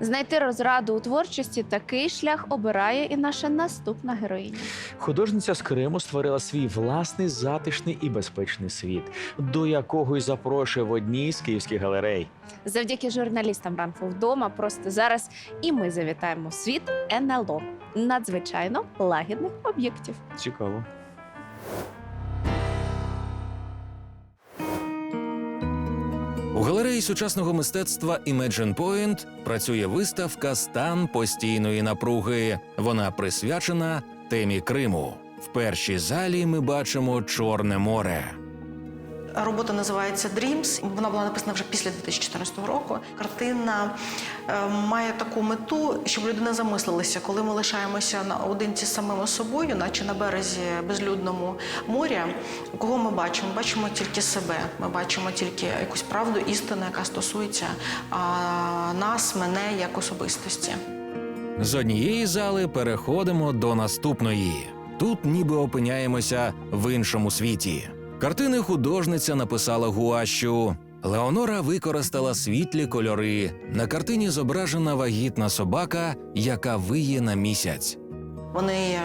Знайти розраду у творчості такий шлях обирає і наша наступна героїня. Художниця з Криму створила свій власний затишний і безпечний світ, до якого й запрошує в одній з київських галерей. Завдяки журналістам ранку вдома. Просто зараз і ми завітаємо в світ НЛО надзвичайно лагідних об'єктів. Цікаво. У галереї сучасного мистецтва Imagine Point працює виставка Стан постійної напруги. Вона присвячена темі Криму. В першій залі ми бачимо Чорне море. Робота називається Dreams. Вона була написана вже після 2014 року. Картина е, має таку мету, щоб людина замислилася, коли ми лишаємося наодинці з самими собою, наче на березі безлюдному моря. Кого ми бачимо? Бачимо тільки себе. Ми бачимо тільки якусь правду, істину, яка стосується нас, мене як особистості. З однієї зали переходимо до наступної. Тут ніби опиняємося в іншому світі. Картини художниця написала гуащу. Леонора використала світлі кольори. На картині зображена вагітна собака, яка виє на місяць. Вони е,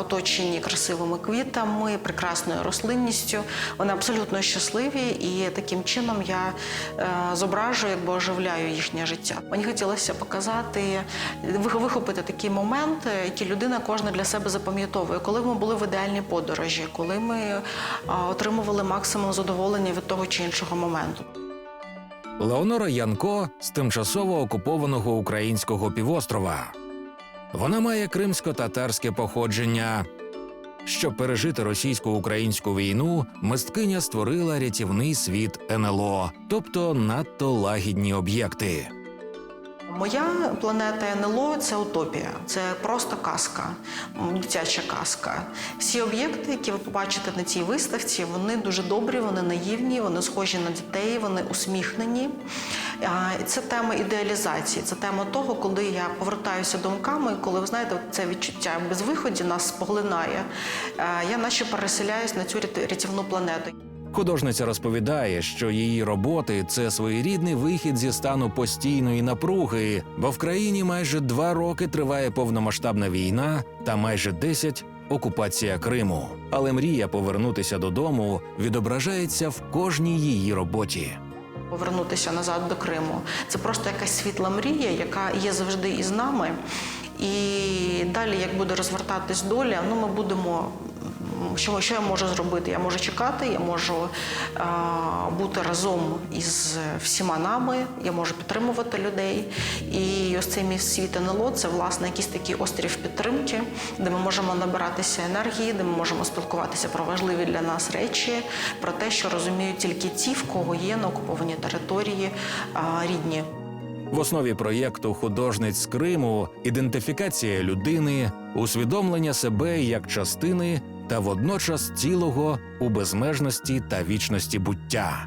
оточені красивими квітами, прекрасною рослинністю. Вони абсолютно щасливі, і таким чином я е, зображую, якби оживляю їхнє життя. Мені хотілося показати, вихопити такі моменти, які людина кожна для себе запам'ятовує. Коли ми були в ідеальній подорожі, коли ми е, отримували максимум задоволення від того чи іншого моменту. Леонора Янко з тимчасово окупованого українського півострова. Вона має кримсько-татарське походження. Щоб пережити російсько-українську війну, мисткиня створила рятівний світ НЛО, тобто надто лагідні об'єкти. Моя планета НЛО це утопія, це просто казка, дитяча казка. Всі об'єкти, які ви побачите на цій виставці, вони дуже добрі, вони наївні, вони схожі на дітей, вони усміхнені. Це тема ідеалізації, це тема того, коли я повертаюся думками, коли ви знаєте, це відчуття безвиході нас поглинає. Я наче переселяюсь на цю рят- рятівну планету. Художниця розповідає, що її роботи це своєрідний вихід зі стану постійної напруги, бо в країні майже два роки триває повномасштабна війна та майже 10 – окупація Криму. Але мрія повернутися додому відображається в кожній її роботі. Повернутися назад до Криму. Це просто якась світла мрія, яка є завжди із нами. І далі, як буде розвертатись доля, ну ми будемо. Що, що я можу зробити? Я можу чекати, я можу а, бути разом із всіма нами, я можу підтримувати людей. І ось цей мій світ НЛО це власне якийсь такий острів підтримки, де ми можемо набиратися енергії, де ми можемо спілкуватися про важливі для нас речі, про те, що розуміють тільки ті, в кого є на окупованій території а, рідні. В основі проєкту художниць з Криму ідентифікація людини, усвідомлення себе як частини та водночас цілого у безмежності та вічності буття.